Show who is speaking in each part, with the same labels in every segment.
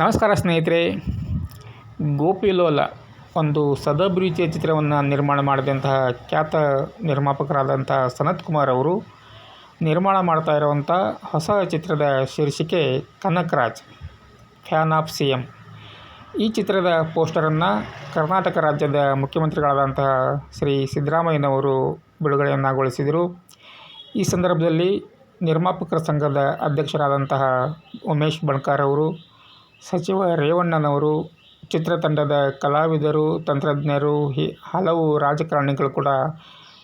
Speaker 1: ನಮಸ್ಕಾರ ಸ್ನೇಹಿತರೆ. ಗೋಪಿಲೋಲ ಒಂದು ಸದಭಿರುಚಿಯ ಚಿತ್ರವನ್ನು ನಿರ್ಮಾಣ ಮಾಡಿದಂತಹ ಖ್ಯಾತ ನಿರ್ಮಾಪಕರಾದಂಥ ಸನತ್ ಕುಮಾರ್ ಅವರು ನಿರ್ಮಾಣ ಮಾಡ್ತಾ ಇರುವಂಥ ಹೊಸ ಚಿತ್ರದ ಶೀರ್ಷಿಕೆ Kanakaraj, fan of C M ಈ ಚಿತ್ರದ ಪೋಸ್ಟರನ್ನು ಕರ್ನಾಟಕ ರಾಜ್ಯದ ಮುಖ್ಯಮಂತ್ರಿಗಳಾದಂತಹ ಶ್ರೀ ಸಿದ್ದರಾಮಯ್ಯನವರು ಬಿಡುಗಡೆಯನ್ನಾಗೊಳಿಸಿದರು. ಈ ಸಂದರ್ಭದಲ್ಲಿ ನಿರ್ಮಾಪಕರ ಸಂಘದ ಅಧ್ಯಕ್ಷರಾದಂತಹ ಉಮೇಶ್ ಬಣ್ಕಾರ್ ಅವರು ಸಚಿವ ರೇವಣ್ಣನವರು, ಚಿತ್ರತಂಡದ ಕಲಾವಿದರು, ತಂತ್ರಜ್ಞರು, ಹಿ, ಹಲವು ರಾಜಕಾರಣಿಗಳು ಕೂಡ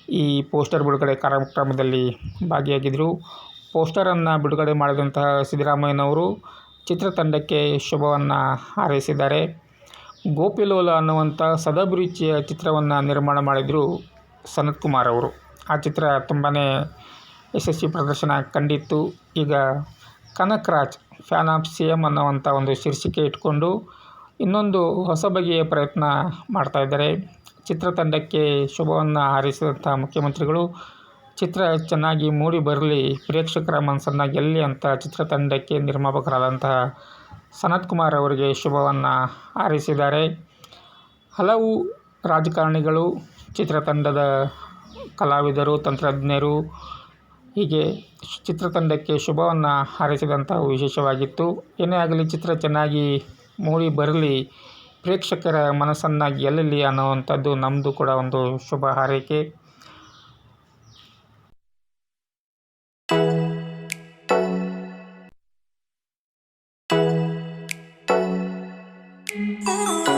Speaker 1: ಈ ಪೋಸ್ಟರ್ ಬಿಡುಗಡೆ ಕಾರ್ಯಕ್ರಮದಲ್ಲಿ ಭಾಗಿಯಾಗಿದ್ದರು. ಪೋಸ್ಟರನ್ನು ಬಿಡುಗಡೆ ಮಾಡಿದಂತಹ ಸಿದ್ದರಾಮಯ್ಯನವರು ಚಿತ್ರತಂಡಕ್ಕೆ ಶುಭವನ್ನು ಹಾರೈಸಿದ್ದಾರೆ. ಗೋಪಿಲೋಲ ಅನ್ನುವಂಥ ಸದಾಭಿರುಚಿಯ ಚಿತ್ರವನ್ನು ನಿರ್ಮಾಣ ಮಾಡಿದರು ಸನತ್ ಕುಮಾರ್ ಅವರು. ಆ ಚಿತ್ರ ತುಂಬಾ ಯಶಸ್ವಿ ಪ್ರದರ್ಶನ ಕಂಡಿತ್ತು. ಈಗ Kanak Raj fan of C M ಅನ್ನುವಂಥ ಒಂದು ಶೀರ್ಷಿಕೆ ಇಟ್ಕೊಂಡು ಇನ್ನೊಂದು ಹೊಸ ಬಗೆಯ ಪ್ರಯತ್ನ ಮಾಡ್ತಾ ಇದ್ದಾರೆ. ಚಿತ್ರತಂಡಕ್ಕೆ ಶುಭವನ್ನು ಹಾರಿಸಿದಂಥ ಮುಖ್ಯಮಂತ್ರಿಗಳು, ಚಿತ್ರ ಚೆನ್ನಾಗಿ ಮೂಡಿ ಬರಲಿ, ಪ್ರೇಕ್ಷಕರ ಮನಸ್ಸನ್ನು ಗೆಲ್ಲಿ ಅಂತ ಚಿತ್ರತಂಡಕ್ಕೆ ನಿರ್ಮಾಪಕರಾದಂತಹ ಸನತ್ ಕುಮಾರ್ ಅವರಿಗೆ ಶುಭವನ್ನು ಹಾರಿಸಿದ್ದಾರೆ. ಹಲವು ರಾಜಕಾರಣಿಗಳು, ಚಿತ್ರತಂಡದ ಕಲಾವಿದರು, ತಂತ್ರಜ್ಞರು ಹೀಗೆ ಚಿತ್ರತಂಡಕ್ಕೆ ಶುಭವನ್ನು ಹಾರೈಸಿದಂಥ ವಿಶೇಷವಾಗಿತ್ತು ಏನೇ ಆಗಲಿ ಚಿತ್ರ ಚೆನ್ನಾಗಿ ಮೂಡಿ ಬರಲಿ, ಪ್ರೇಕ್ಷಕರ ಮನಸ್ಸನ್ನು ಗೆಲ್ಲಲಿ ಅನ್ನುವಂಥದ್ದು ನಮ್ಮದು ಕೂಡ ಒಂದು ಶುಭ ಹಾರೈಕೆ
Speaker 2: Ooh.